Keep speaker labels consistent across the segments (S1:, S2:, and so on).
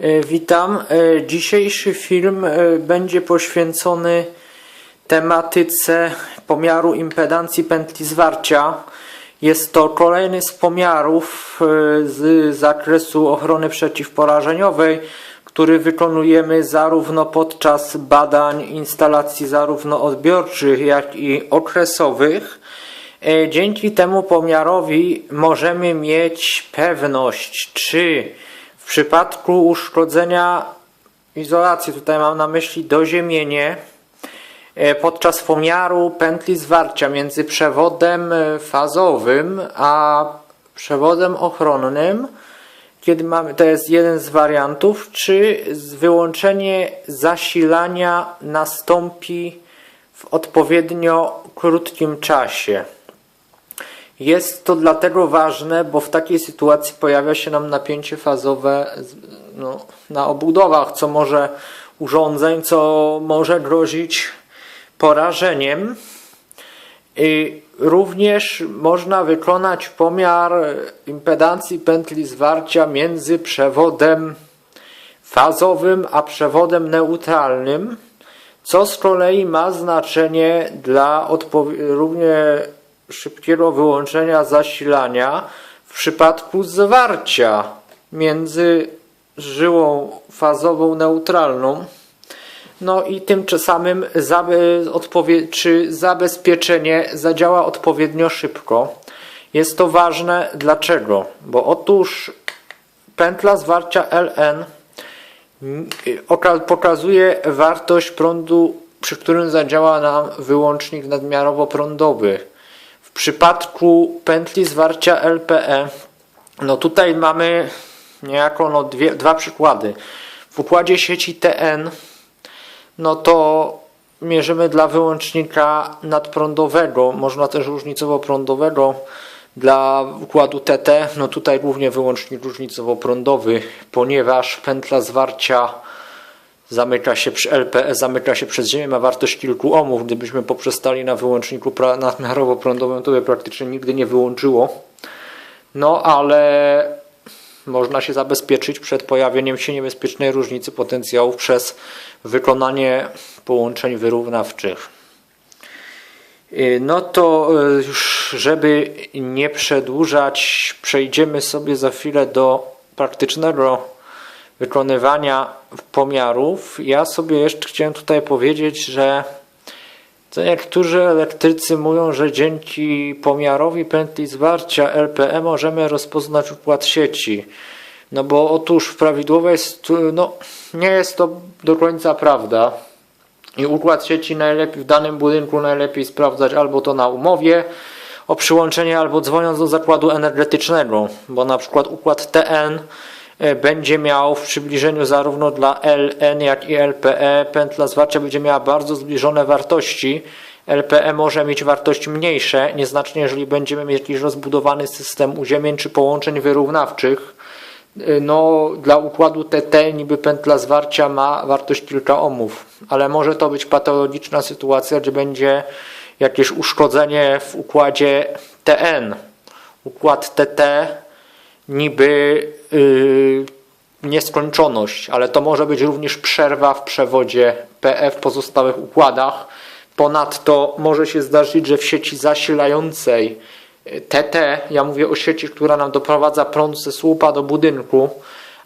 S1: E, Witam. E, Dzisiejszy film e, będzie poświęcony tematyce pomiaru impedancji pętli zwarcia. Jest to kolejny z pomiarów z zakresu ochrony przeciwporażeniowej, który wykonujemy zarówno podczas badań instalacji zarówno odbiorczych, jak i okresowych. Dzięki temu pomiarowi możemy mieć pewność, czy przypadku uszkodzenia izolacji, tutaj mam na myśli doziemienie, e, podczas pomiaru pętli zwarcia między przewodem e, fazowym a przewodem ochronnym, kiedy mamy, to jest jeden z wariantów, czy wyłączenie zasilania nastąpi w odpowiednio krótkim czasie. Jest to dlatego ważne, bo w takiej sytuacji pojawia się nam napięcie fazowe no, na obudowach, co może urządzeń, co może grozić porażeniem. I również można wykonać pomiar impedancji pętli zwarcia między przewodem fazowym a przewodem neutralnym, co z kolei ma znaczenie dla odpowi- równie szybkiego wyłączenia zasilania w przypadku zwarcia między żyłą fazową neutralną. No i tym samym czy zabezpieczenie zadziała odpowiednio szybko. Jest to ważne dlaczego? Bo otóż pętla zwarcia LN oka- pokazuje wartość prądu, przy którym zadziała nam wyłącznik nadmiarowo prądowy. W przypadku pętli zwarcia LPE, no tutaj mamy niejako no dwie, dwa przykłady. W układzie sieci TN, no to mierzymy dla wyłącznika nadprądowego, można też różnicowo-prądowego. Dla układu TT, no tutaj głównie wyłącznik różnicowo-prądowy, ponieważ pętla zwarcia zamyka się przy LPE, zamyka się przez ziemię, ma wartość kilku ohmów. Gdybyśmy poprzestali na wyłączniku nadmiarowo-prądowym, to by praktycznie nigdy nie wyłączyło. No ale można się zabezpieczyć przed pojawieniem się niebezpiecznej różnicy potencjałów przez wykonanie połączeń wyrównawczych. Y, No to y, już, żeby nie przedłużać, przejdziemy sobie za chwilę do praktycznego wykonywania pomiarów. Ja sobie jeszcze chciałem tutaj powiedzieć, że niektórzy elektrycy mówią, że dzięki pomiarowi pętli zwarcia LPE możemy rozpoznać układ sieci. No bo otóż w prawidłowej, no nie jest to do końca prawda. I układ sieci najlepiej w danym budynku najlepiej sprawdzać albo to na umowie o przyłączenie, albo dzwoniąc do zakładu energetycznego, bo na przykład układ TN będzie miał w przybliżeniu zarówno dla LN jak i LPE pętla zwarcia będzie miała bardzo zbliżone wartości. LPE może mieć wartości mniejsze, nieznacznie jeżeli będziemy mieć jakiś rozbudowany system uziemień czy połączeń wyrównawczych. Y, No, dla układu TT niby pętla zwarcia ma wartość kilka ohmów, ale może to być patologiczna sytuacja, gdzie będzie jakieś uszkodzenie w układzie TN. Układ TT niby yy, nieskończoność, ale to może być również przerwa w przewodzie PE w pozostałych układach. Ponadto może się zdarzyć, że w sieci zasilającej TT, ja mówię o sieci, która nam doprowadza prąd ze słupa do budynku,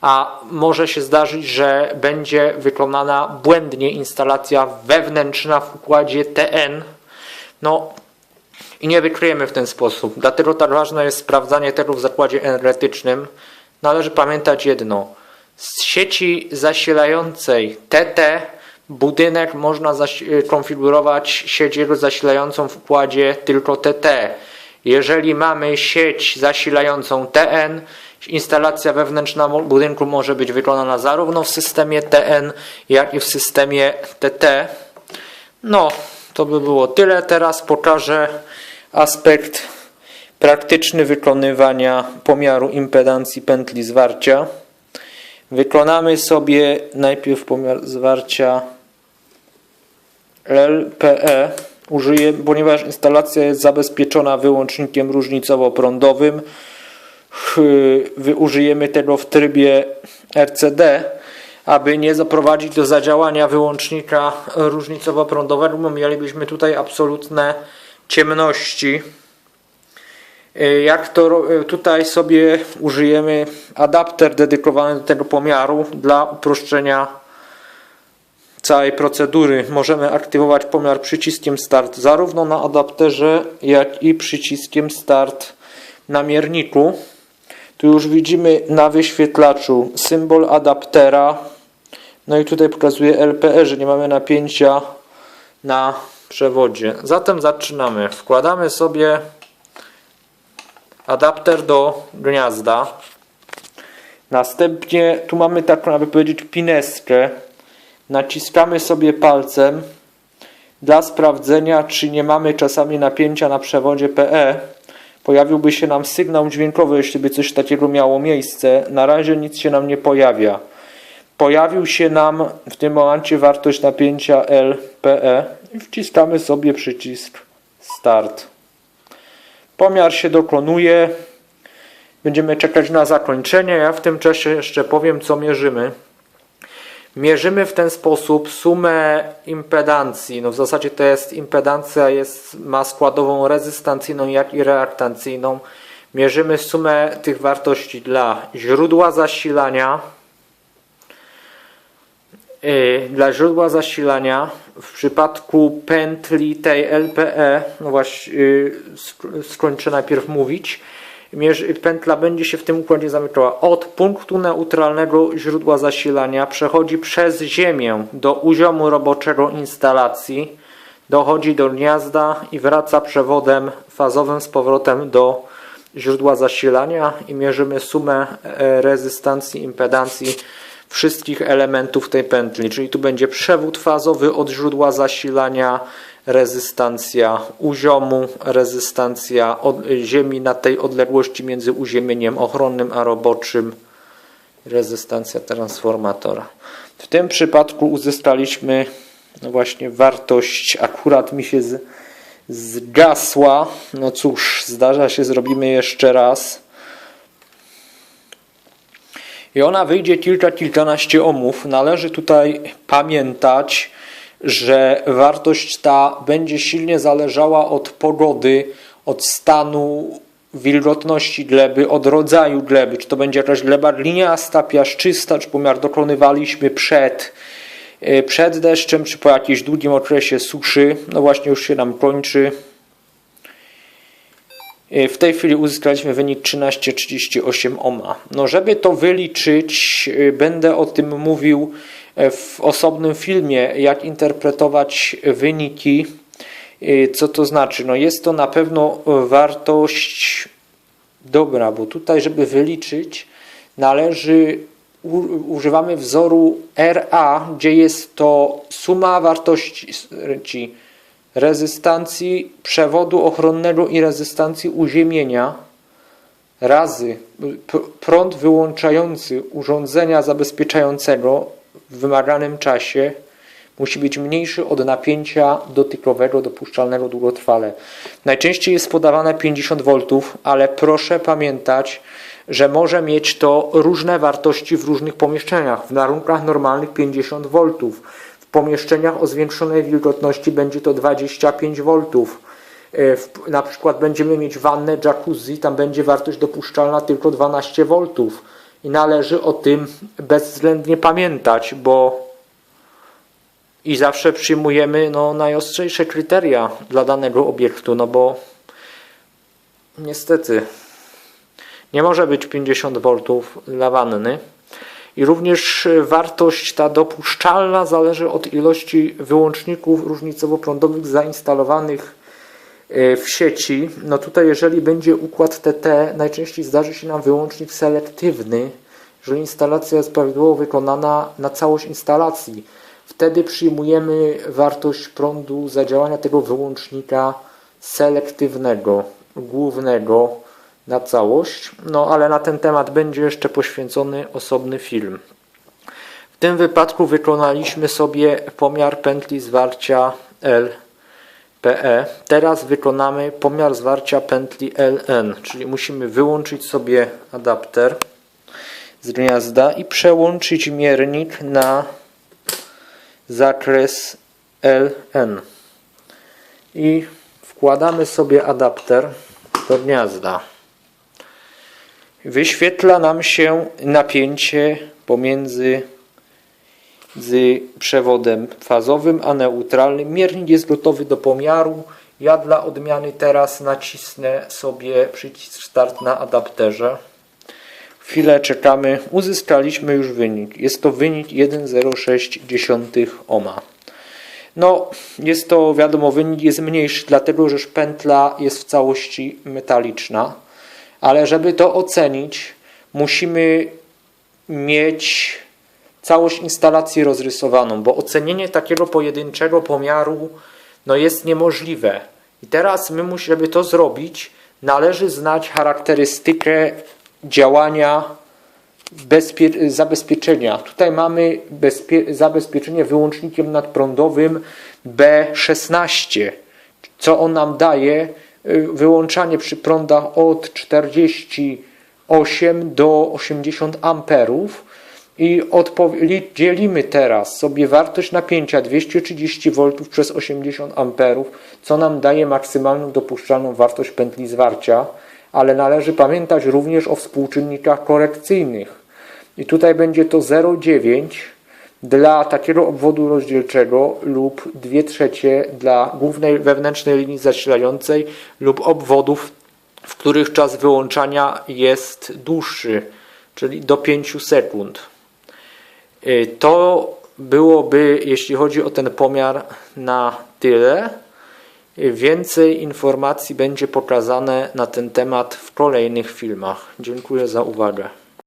S1: a może się zdarzyć, że będzie wykonana błędnie instalacja wewnętrzna w układzie TN. No i nie wykryjemy w ten sposób. Dlatego tak ważne jest sprawdzanie tego w zakładzie energetycznym. Należy pamiętać jedno. Z sieci zasilającej TT budynek można zaś- konfigurować sieć jego zasilającą w układzie tylko TT. Jeżeli mamy sieć zasilającą TN, instalacja wewnętrzna budynku może być wykonana zarówno w systemie TN, jak i w systemie TT. No, to by było tyle. Teraz pokażę aspekt praktyczny wykonywania pomiaru impedancji pętli zwarcia. Wykonamy sobie najpierw pomiar zwarcia LPE. Użyję, ponieważ instalacja jest zabezpieczona wyłącznikiem różnicowo-prądowym. wy- użyjemy tego w trybie RCD, aby nie doprowadzić do zadziałania wyłącznika różnicowo-prądowego, bo mielibyśmy tutaj absolutne ciemności. Yy, Jak to yy, tutaj sobie użyjemy adapter dedykowany do tego pomiaru dla uproszczenia całej procedury. Możemy aktywować pomiar przyciskiem start zarówno na adapterze, jak i przyciskiem start na mierniku. Tu już widzimy na wyświetlaczu symbol adaptera. No i tutaj pokazuje LPE, że nie mamy napięcia na przewodzie. Zatem zaczynamy. Wkładamy sobie adapter do gniazda. Następnie tu mamy taką, aby powiedzieć, pineskę. Naciskamy sobie palcem dla sprawdzenia, czy nie mamy czasami napięcia na przewodzie PE. Pojawiłby się nam sygnał dźwiękowy, jeśli by coś takiego miało miejsce. Na razie nic się nam nie pojawia. Pojawił się nam w tym momencie wartość napięcia LPE i wciskamy sobie przycisk Start. Pomiar się dokonuje. Będziemy czekać na zakończenie. Ja w tym czasie jeszcze powiem, co mierzymy. Mierzymy w ten sposób sumę impedancji. No w zasadzie to jest impedancja, jest, ma składową rezystancyjną, jak i reaktancyjną. Mierzymy sumę tych wartości dla źródła zasilania, dla źródła zasilania w przypadku pętli tej LPE, no właśnie sk- skończę najpierw mówić, pętla będzie się w tym układzie zamykała. Od punktu neutralnego źródła zasilania, przechodzi przez ziemię do uziomu roboczego instalacji, dochodzi do gniazda i wraca przewodem fazowym z powrotem do źródła zasilania i mierzymy sumę e, rezystancji, impedancji wszystkich elementów tej pętli, czyli tu będzie przewód fazowy od źródła zasilania, rezystancja uziomu, rezystancja ziemi na tej odległości między uziemieniem ochronnym a roboczym, rezystancja transformatora. W tym przypadku uzyskaliśmy no właśnie wartość, akurat mi się z, zgasła. No cóż, zdarza się, zrobimy jeszcze raz. I ona wyjdzie kilka, kilkanaście ohmów. Należy tutaj pamiętać, że wartość ta będzie silnie zależała od pogody, od stanu wilgotności gleby, od rodzaju gleby. Czy to będzie jakaś gleba gliniasta, piaszczysta, czy pomiar dokonywaliśmy przed, e, przed deszczem, czy po jakimś długim okresie suszy. No właśnie już się nam kończy. E, W tej chwili uzyskaliśmy wynik 13,38 ohma. No, żeby to wyliczyć, e, będę o tym mówił e, w osobnym filmie, jak interpretować wyniki. Co to znaczy? No, jest to na pewno wartość dobra, bo tutaj, żeby wyliczyć, należy używamy wzoru RA, gdzie jest to suma wartości rezystancji przewodu ochronnego i rezystancji uziemienia razy prąd wyłączający urządzenia zabezpieczającego w wymaganym czasie musi być mniejszy od napięcia dotykowego dopuszczalnego długotrwale. Najczęściej jest podawane 50 V, ale proszę pamiętać, że może mieć to różne wartości w różnych pomieszczeniach. W warunkach normalnych 50 V. Pomieszczeniach o zwiększonej wilgotności będzie to 25 V. E, Na przykład będziemy mieć wannę jacuzzi, tam będzie wartość dopuszczalna tylko 12 V. I należy o tym bezwzględnie pamiętać, bo i zawsze przyjmujemy no, najostrzejsze kryteria dla danego obiektu, no bo niestety nie może być 50 V dla wanny. I również e, wartość ta dopuszczalna zależy od ilości wyłączników różnicowo-prądowych zainstalowanych e, w sieci. No tutaj jeżeli będzie układ TT, najczęściej zdarzy się nam wyłącznik selektywny, jeżeli instalacja jest prawidłowo wykonana na całość instalacji. Wtedy przyjmujemy wartość prądu zadziałania tego wyłącznika selektywnego, głównego na całość. No ale na ten temat będzie jeszcze poświęcony osobny film. W tym wypadku wykonaliśmy sobie pomiar pętli zwarcia PE. Teraz wykonamy pomiar zwarcia pętli LN, czyli musimy wyłączyć sobie adapter z gniazda i przełączyć miernik na zakres LN. I wkładamy sobie adapter do gniazda. Wyświetla nam się napięcie pomiędzy z przewodem fazowym a neutralnym. Miernik jest gotowy do pomiaru. Ja dla odmiany teraz nacisnę sobie przycisk start na adapterze. Chwilę czekamy. Uzyskaliśmy już wynik. Jest to wynik 1,06 ohma. No, jest to wiadomo, wynik jest mniejszy, dlatego że pętla jest w całości metaliczna. Ale żeby to ocenić, musimy mieć całość instalacji rozrysowaną, bo ocenienie takiego pojedynczego pomiaru no jest niemożliwe. I teraz my, żeby to zrobić, należy znać charakterystykę działania bezpie- zabezpieczenia. Tutaj mamy bezpie- zabezpieczenie wyłącznikiem nadprądowym B16. Co on nam daje? Y, Wyłączanie przy prądach od 48 do 80 amperów. I dzielimy teraz sobie wartość napięcia 230 V przez 80 amperów, co nam daje maksymalną dopuszczalną wartość pętli zwarcia, ale należy pamiętać również o współczynnikach korekcyjnych. I tutaj będzie to 0,9 dla takiego obwodu rozdzielczego lub 2 trzecie dla głównej wewnętrznej linii zasilającej lub obwodów, w których czas wyłączania jest dłuższy, czyli do 5 sekund. Y, To byłoby, jeśli chodzi o ten pomiar, na tyle. Y, Więcej informacji będzie pokazane na ten temat w kolejnych filmach. Dziękuję za uwagę.